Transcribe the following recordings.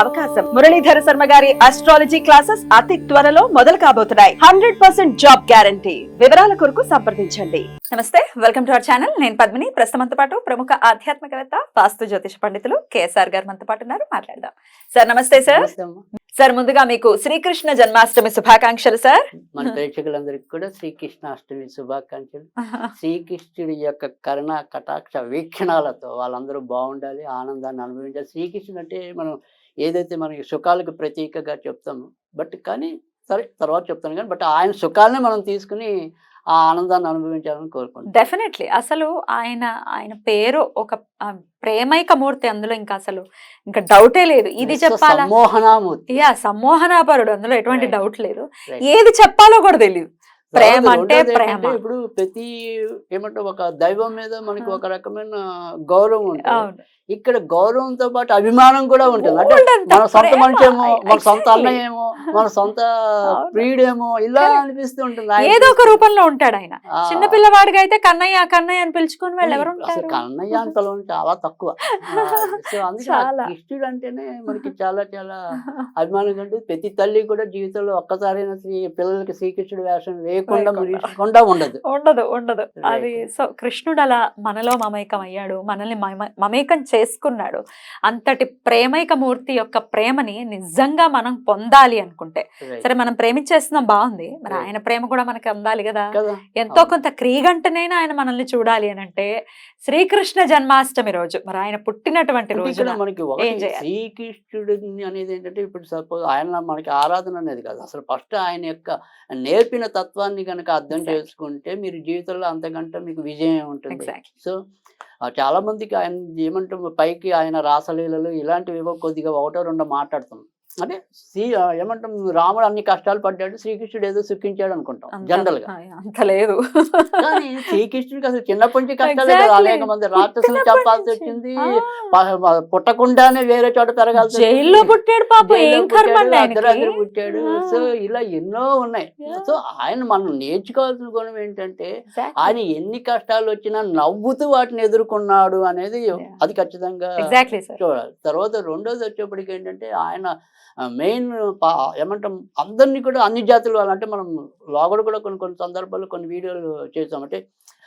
అవకాశం. మురళీధర శర్మ గారి astrology classes అతి త్వరలో మొదలు కాబోతున్నాయి. హండ్రెడ్ పర్సెంట్ జాబ్ గ్యారంటీ వివరాల కొరకు సంప్రదించండి. నమస్తే వెల్కమ్ టు అవర్ ఛానల్ నేను పద్మిని. ప్రస్తుతంతో పాటు ప్రముఖ ఆధ్యాత్మికవేత్త వాస్తు జ్యోతిష పండితులు కేఎస్ఆర్ గారు మనతో పాటు ఉన్నారు. మాట్లాడదాం. సార్ నమస్తే సార్. సార్ ముందుగా మీకు శ్రీకృష్ణ జన్మాష్టమి శుభాకాంక్షలు సార్. మన ప్రేక్షకులందరికీ కూడా శ్రీకృష్ణ అష్టమి శుభాకాంక్షలు. శ్రీకృష్ణుడి యొక్క కరుణ కటాక్ష వీక్షణాలతో వాళ్ళందరూ బాగుండాలి ఆనందాన్ని అనుభవించాలి. శ్రీకృష్ణుడు అంటే మనం ఏదైతే మనకి సుఖాలకు ప్రతీకగా చెప్తామో బట్ కానీ సరే తర్వాత చెప్తాను కానీ బట్ ఆయన సుఖాలనే మనం తీసుకుని ఆ ఆనందాన్ని అనుభవించాలని కోరుకుంటాం డెఫినెట్లీ. అసలు ఆయన ఆయన పేరు ఒక ప్రేమైక మూర్తి అందులో ఇంకా అసలు ఇంకా డౌటే లేదు. ఇది చెప్పాలా? యా సమ్మోహనాపరుడు అందులో ఎటువంటి. డౌట్ లేదు. ఏది చెప్పాలో కూడా తెలియదు ప్రేమ అంటే ప్రేమ. ఇప్పుడు ప్రతి ఏమంటే ఒక దైవం మీద మనకి ఒక రకమైన గౌరవం ఉంటుంది ఇక్కడ గౌరవంతో పాటు అభిమానం కూడా ఉంటుంది అంటే మన సొంత. మనిషి ఏమో మన సొంత. అన్నయ్య ఏమో మన సొంత. ప్రియుడేమో ఇలా. అనిపిస్తూ ఉంటుంది ఏదో ఒక రూపంలో ఉంటాడు ఆయన చిన్న పిల్లవాడిగా అయితే కన్నయ్య కన్నయ్య అని పిలుచుకొని వాళ్ళు ఎవరు ఉంటారు కన్నయ్య అంతలో చాలా తక్కువ సో అందుకే. కృష్ణుడు అంటేనే మనకి చాలా చాలా అభిమానం ఉంటుంది ప్రతి తల్లి కూడా జీవితంలో ఒక్కసారైనా శ్రీ పిల్లలకి శ్రీకృష్ణుడు వేషం వేయకుండా వేయకుండా. ముగియకుండా ఉండదు ఉండదు ఉండదు. అది సో కృష్ణుడు అలా మనలో మమేకం అయ్యాడు మనల్ని మమ- మమేకం చేసుకున్నాడు అంతటి ప్రేమైక మూర్తి యొక్క ప్రేమని నిజంగా మనం పొందాలి అనుకుంటే. సరే మనం ప్రేమించేస్తున్నాం బాగుంది మరి. ఆయన ప్రేమ కూడా మనకి అందాలి కదా ఎంతో. కొంత క్రీగంటనైనా ఆయన మనల్ని చూడాలి అని అంటే శ్రీకృష్ణ జన్మాష్టమి రోజు మరి ఆయన పుట్టినటువంటి ఇక్కడ మనకి ఏం? శ్రీకృష్ణుడు అనేది ఏంటంటే ఇప్పుడు సపోజ్ ఆయన మనకి ఆరాధన అనేది కాదు అసలు ఫస్ట్ ఆయన యొక్క నేర్పిన తత్వాన్ని కనుక అర్థం. చేసుకుంటే మీరు జీవితంలో అంతకంటే మీకు విజయం ఉంటుంది. సో చాలా మందికి ఆయన ఏమంటే పైకి ఆయన రాసలీలలు ఇలాంటివి ఏవో కొద్దిగా ఒకటో రెండో మాట్లాడుతాం అంటే శ్రీ ఏమంటాం రాముడు అన్ని కష్టాలు పడ్డాడు శ్రీకృష్ణుడు ఏదో సుఖించాడు అనుకుంటాం జనరల్గా అంత లేదు కానీ శ్రీకృష్ణుడికి అసలు చిన్నప్పటి నుంచి కష్టాలే. అనేక మంది రాక్షసులు చెప్పాల్సి. వచ్చింది పుట్టకుండానే వేరే చోట పెరగాల్సి. జైల్లో పుట్టాడు పాప పుట్టాడు. సో ఇలా ఎన్నో ఉన్నాయి. సో ఆయన మనం నేర్చుకోవాల్సిన గుణం ఏంటంటే. ఆయన ఎన్ని కష్టాలు వచ్చినా నవ్వుతూ వాటిని ఎదుర్కొన్నాడు అనేది. అది ఖచ్చితంగా చూడాలి తర్వాత రెండోది వచ్చేప్పటికి ఏంటంటే ఆయన మెయిన్ ఏమంటాం అందరినీ కూడా అన్ని జాతులు వాళ్ళు అంటే మనం లోగడ కూడా కొన్ని కొన్ని సందర్భాల్లో కొన్ని వీడియోలు చేసాం అంటే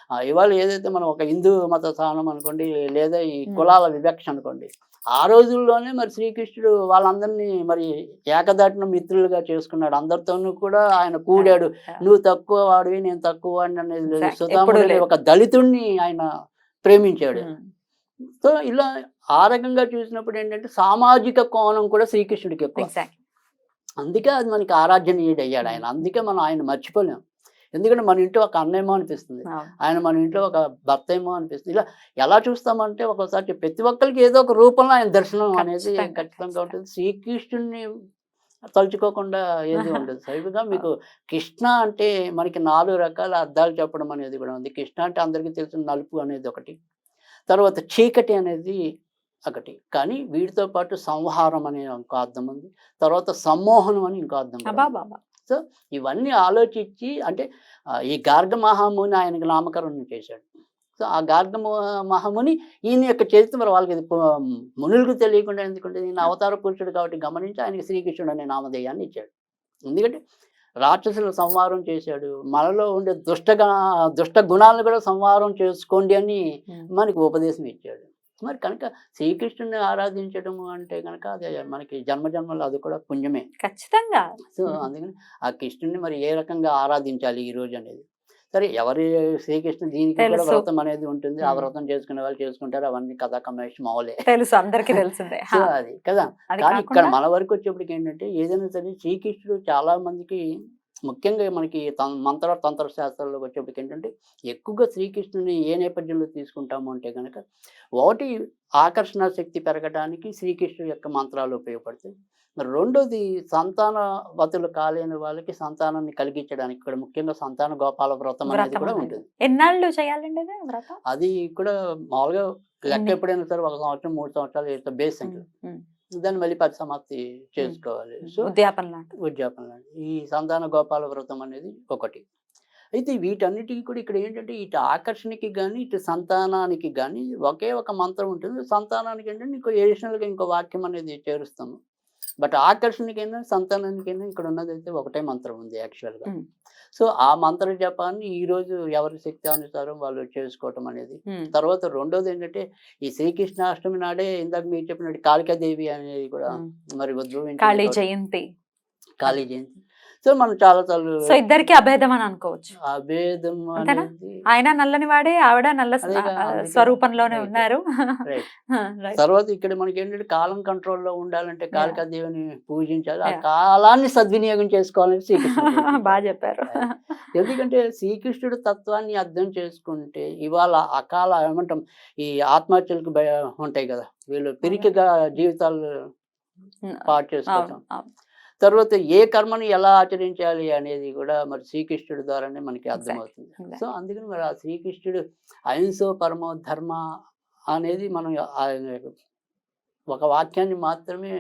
ఆ, ఇవాళ ఏదైతే మనం ఒక హిందూ మత స్థానం అనుకోండి లేదా ఈ. కులాల వివక్ష అనుకోండి ఆ రోజుల్లోనే మరి శ్రీకృష్ణుడు వాళ్ళందరినీ మరి ఏకదాటిన మిత్రులుగా చేసుకున్నాడు అందరితోనూ కూడా ఆయన కూడాడు నువ్వు తక్కువ వాడివి నేను తక్కువ వాడిని అనేది లేదు. సుధాముడు. ఒక దళితుణ్ణి ఆయన ప్రేమించాడు. సో ఇలా ఆ రకంగా చూసినప్పుడు ఏంటంటే సామాజిక కోణం కూడా శ్రీకృష్ణుడికి ఎక్కువ. అందుకే అది మనకి ఆరాధ్యనీయుడు అయ్యాడు ఆయన అందుకే మనం ఆయన మర్చిపోలేం. ఎందుకంటే మన ఇంట్లో ఒక అన్నేమో అనిపిస్తుంది. ఆయన మన ఇంట్లో ఒక భర్త ఏమో అనిపిస్తుంది. ఇలా ఎలా చూస్తామంటే ఒకసారి ప్రతి ఒక్కరికి ఏదో ఒక రూపంలో ఆయన దర్శనం అనేది ఖచ్చితంగా. ఉంటుంది. శ్రీకృష్ణుడిని తలుచుకోకుండా ఏది ఉండదు. సరిగ్గా మీకు కృష్ణ అంటే మనకి నాలుగు రకాల అర్థాలు చెప్పడం అనేది కూడా ఉంది. కృష్ణ అంటే అందరికీ తెలిసిన నలుపు అనేది ఒకటి. తర్వాత చీకటి అనేది ఒకటి. కానీ వీటితో పాటు సంహారం అనే ఇంకో అర్థం ఉంది. తర్వాత సమ్మోహనం అని ఇంకో అర్థం. బాబా ఇవన్నీ ఆలోచించి అంటే ఈ గార్గ మహాముని ఆయనకి నామకరణం చేశాడు. సో ఆ గార్గ మహాముని ఈయన యొక్క చరిత్ర మరి వాళ్ళకి మునులకు తెలియకుండా ఎందుకంటే ఈయన అవతార పురుషుడు కాబట్టి గమనించి ఆయనకి శ్రీకృష్ణుడు అనే నామధేయాన్ని ఇచ్చాడు. ఎందుకంటే రాక్షసులు సంహారం చేశాడు మనలో ఉండే దుష్టగా దుష్ట గుణాలను కూడా సంహారం చేసుకోండి అని. మనకి ఉపదేశం ఇచ్చాడు మరి కనుక శ్రీకృష్ణుని ఆరాధించడము అంటే కనుక అది మనకి జన్మ జన్మలో అది కూడా పుణ్యమే ఖచ్చితంగా సో. అందుకని ఆ కృష్ణుని మరి ఏ రకంగా ఆరాధించాలి ఈ రోజు అనేది సరే ఎవరి శ్రీకృష్ణ దీనికి కూడా. వ్రతం అనేది ఉంటుంది ఆ. వ్రతం చేసుకునే వాళ్ళు చేసుకుంటారు అవన్నీ కథా కమేష్ మావులే తెలుసు అందరికి తెలిసిందే. అది కదా కానీ ఇక్కడ కాకుండా మన వరకు వచ్చేప్పటికి ఏంటంటే ఏదైనా సరే శ్రీకృష్ణుడు చాలా మందికి ముఖ్యంగా మనకి తం- మంత్ర తంత్ర శాస్త్రాల్లోకి వచ్చేప్పటికి ఏంటంటే ఎక్కువగా శ్రీకృష్ణుని ఏ నేపథ్యంలో తీసుకుంటాము అంటే కనుక ఒకటి ఆకర్షణ శక్తి పెరగడానికి శ్రీకృష్ణుడి యొక్క మంత్రాలు ఉపయోగపడతాయి మరి రెండోది సంతానవతులు కాలేని వాళ్ళకి సంతానాన్ని కలిగించడానికి కూడా ముఖ్యంగా సంతాన గోపాల వ్రతం అనేది కూడా. ఉంటుంది ఎన్నాళ్ళు చేయాలండి అది కూడా మామూలుగా లెక్క? ఎప్పుడైనా సరే ఒక సంవత్సరం మూడు సంవత్సరాలు బేస్ ఉమ్. దాన్ని మళ్ళీ పరిసమాప్తి చేసుకోవాలి సో ఉద్యాపన. ఉద్యాపన. ఈ సంతాన గోపాల వ్రతం అనేది ఒకటి అయితే వీటన్నిటికీ కూడా ఇక్కడ ఏంటంటే ఇటు ఆకర్షణకి కానీ ఇటు సంతానానికి కానీ ఒకే ఒక మంత్రం ఉంటుంది సంతానానికి ఏంటంటే ఇంకో ఎడిషనల్గా ఇంకో వాక్యం అనేది చేరుస్తాము బట్ ఆకర్షణకైనా సంతానానికైనా ఇక్కడ ఉన్నది అయితే ఒకటే మంత్రం ఉంది యాక్చువల్గా. సో ఆ మంత్ర జపాన్ని ఈ రోజు ఎవరి శక్తి అనుసారం వాళ్ళు చేసుకోవటం అనేది. తర్వాత రెండోది ఏంటంటే ఈ శ్రీకృష్ణాష్టమి నాడే ఇందాక మీరు చెప్పినట్టు కాళికాదేవి అనేది కూడా. మరి ఉద్భవించింది కాళీ జయంతి కాళీ జయంతి సో మనం చాలా సార్లు సో ఇద్దరికి అభేదం అని అనుకోవచ్చు. అభేదం ఆయన నల్లని వాడే ఆవిడ నల్ల. స్వరూపంలోనే. ఉన్నారు. తర్వాత ఇక్కడ మనకి ఏంటంటే కాలం కంట్రోల్లో ఉండాలంటే కాళికాదేవిని పూజించాలి. ఆ. కాలాన్ని సద్వినియోగం చేసుకోవాలని శ్రీకృష్ణుడు బాగా చెప్పారు. ఎందుకంటే శ్రీకృష్ణుడు తత్వాన్ని అర్థం చేసుకుంటే ఇవాళ అకాల ఏమంటాం ఈ ఆత్మహత్యలకు భయ ఉంటాయి కదా. వీళ్ళు పిరికిగా జీవితాలు పాటు అవును. తర్వాత ఏ కర్మని ఎలా ఆచరించాలి అనేది కూడా మరి శ్రీకృష్ణుడి ద్వారానే మనకి అర్థమవుతుంది. సో అందుకని మరి ఆ శ్రీకృష్ణుడు అహింసో పరమో ధర్మ అనేది మనం ఆయన ఒక వాక్యాన్ని మాత్రమే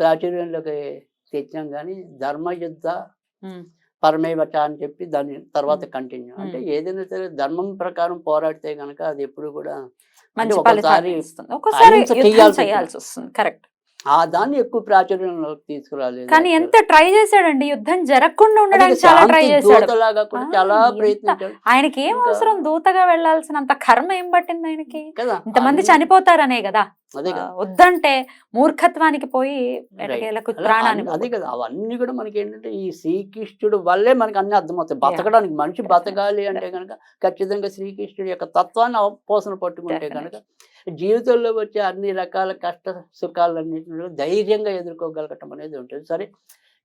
ప్రాచుర్యంలోకి తెచ్చాం కానీ ధర్మయుద్ధ పరమేవచ అని చెప్పి దాని తర్వాత కంటిన్యూ అంటే. ఏదైనా సరే ధర్మం ప్రకారం పోరాడితే గనక అది ఎప్పుడు కూడా చేయాల్సి చేయాల్సి వస్తుంది. కరెక్ట్. ఆ దాన్ని ఎక్కువ ప్రాచుర్యంలోకి తీసుకురాలేదు. కానీ. ఎంత ట్రై చేశాడండి? యుద్ధం జరగకుండా ఉండడానికి చాలా ట్రై చేశాడు. చాలా ప్రయత్నించాడు. ఆయనకి ఏం అవసరం? దూతగా వెళ్ళాల్సినంత కర్మ ఏం పట్టింది ఆయనకి? ఇంతమంది చనిపోతారనే కదా. వద్దంటే మూర్ఖత్వానికి పోయి ప్రాణాన్ని అన్ని- అదే కదా. అవన్నీ కూడా మనకి ఏంటంటే ఈ శ్రీకృష్ణుడు వల్లే మనకి అన్ని అర్థమవుతాయి. బతకడానికి మనిషి బతకాలి అంటే కనుక ఖచ్చితంగా శ్రీకృష్ణుడి యొక్క తత్వాన్ని అవపోసన పట్టుకుంటే కనుక జీవితంలో వచ్చే అన్ని రకాల కష్ట సుఖాలన్నింటినీ ధైర్యంగా ఎదుర్కోగలగటం అనేది ఉంటుంది. సరే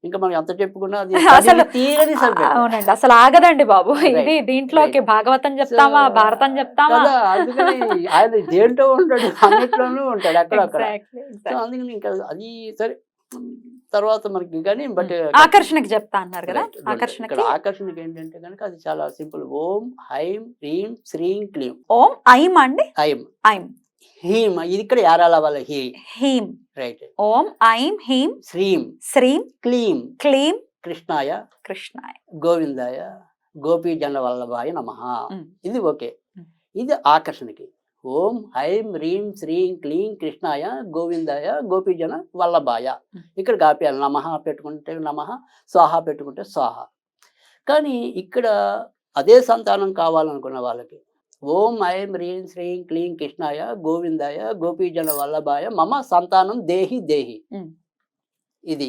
ఇంకా మనం ఎంత చెప్పుకున్నా అది అసలు తీరని. అవునండి. అసలు ఆగదండి బాబు. ఇది. దీంట్లోకి. భాగవతం చెప్తామా భారతం చెప్తామా? ఆయన దేంట్లో ఉంటాడు అన్నిట్లోనూ ఉంటాడు సో exactly. అందుకని ఇంకా అది సరే తర్వాత మనకి కానీ బట్ ఆకర్షణకి చెప్తా అన్నారు కదా. ఆకర్షణకి? ఇక్కడ ఆకర్షణకి ఏంటంటే కనుక అది చాలా సింపుల్. ఓం హైం హ్రీం శ్రీం క్లీం. ఓం ఐం అండి? ఐం. ఐం. హీం ఇది ఇక్కడ యారాల వాళ్ళ హీ హీం రైట్. ఓం ఐం హీం. శ్రీం. శ్రీం. క్లీం. క్లీం. కృష్ణాయ. కృష్ణాయ. గోవిందాయ. గోపీ జన వల్లభాయ నమ. ఇది ఓకే. ఇది ఆకర్షణకి. ఓం హైం హ్రీం శ్రీం క్లీం కృష్ణాయ గోవిందాయ గోపీజన వల్లభాయ. ఇక్కడ గాపియాలి నమః పెట్టుకుంటే నమః స్వాహ పెట్టుకుంటే స్వాహ. కానీ ఇక్కడ అదే సంతానం కావాలనుకున్న వాళ్ళకి ఓం ఐం హ్రీం శ్రీం క్లీం కృష్ణాయ గోవిందాయ గోపీజన వల్లభాయ మమ సంతానం దేహి దేహి. ఇది.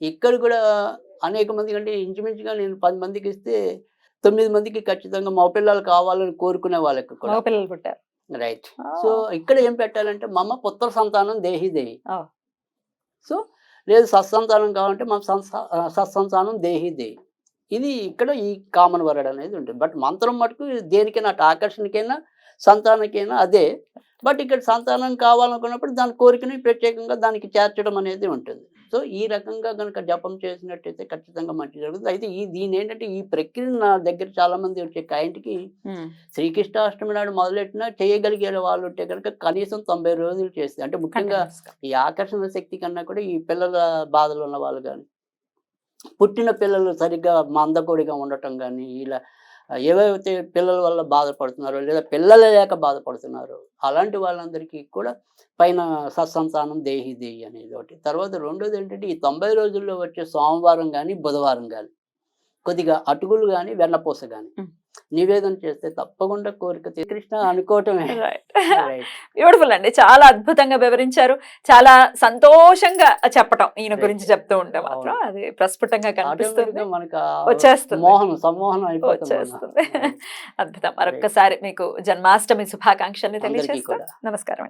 ఇక్కడ కూడా అనేక మంది కంటే ఇంచుమించుగా నేను పది మందికి ఇస్తే తొమ్మిది మందికి ఖచ్చితంగా మా పిల్లలు కావాలని కోరుకునే వాళ్ళకి కూడా. పిల్లలు పుట్టారు. రైట్ సో ఇక్కడ ఏం పెట్టాలంటే మమ్మ పుత్ర సంతానం దేహి దేహి. సో లేదు సత్సంతానం కావాలంటే మా సత్సంతానం దేహి దేహి. ఇది ఇక్కడ ఈ కామన్ వర్డ్ అనేది ఉంటుంది బట్ మంత్రం మటుకు దేనికైనా అటు ఆకర్షణకైనా సంతానకైనా అదే బట్ ఇక్కడ సంతానం కావాలనుకున్నప్పుడు దాని కోరికని ప్రత్యేకంగా దానికి చేర్చడం అనేది ఉంటుంది సో ఈ రకంగా కనుక జపం చేసినట్టయితే ఖచ్చితంగా మంచి జరుగుతుంది అయితే ఈ దీని ఏంటంటే ఈ ప్రక్రియ నా దగ్గర చాలా మంది వచ్చే క్లయింట్కి. శ్రీకృష్ణాష్టమి నాడు మొదలెట్టినా చేయగలిగే వాళ్ళు ఉంటే కనుక కనీసం తొంభై రోజులు చేస్తే అంటే ముఖ్యంగా. ఈ ఆకర్షణ శక్తి కన్నా కూడా ఈ పిల్లల బాధలు ఉన్న వాళ్ళు కానీ పుట్టిన పిల్లలు సరిగ్గా మందకొడిగా ఉండటం కానీ ఇలా ఏవైతే పిల్లల వల్ల బాధపడుతున్నారో లేదా పిల్లలే లేక బాధపడుతున్నారో అలాంటి వాళ్ళందరికీ కూడా పైన సత్సంతానం దేహి దేహి అనేది ఒకటి. తర్వాత రెండోది ఏంటంటే ఈ తొంభై రోజుల్లో వచ్చే సోమవారం కానీ బుధవారం కానీ కొద్దిగా అటుకులు కానీ వెన్నపూస కానీ నివేదన చేస్తే తప్పకుండా కోరిక కృష్ణ అనుకోవటమే. బ్యూటిఫుల్ అండి. చాలా అద్భుతంగా వివరించారు. చాలా సంతోషంగా చెప్పటం ఈయన గురించి చెప్తూ ఉంటే మాత్రం అది ప్రస్ఫుటంగా కనిపిస్తుంది. మనకు వచ్చేస్తుంది. మోహనం సమ్మోహనం అయిపోతుంది వచ్చేస్తుంది. అద్భుతం. మరొక్కసారి మీకు జన్మాష్టమి శుభాకాంక్షల్ని అందరికీ తెలియజేస్తాం. కూడా. నమస్కారం అండి.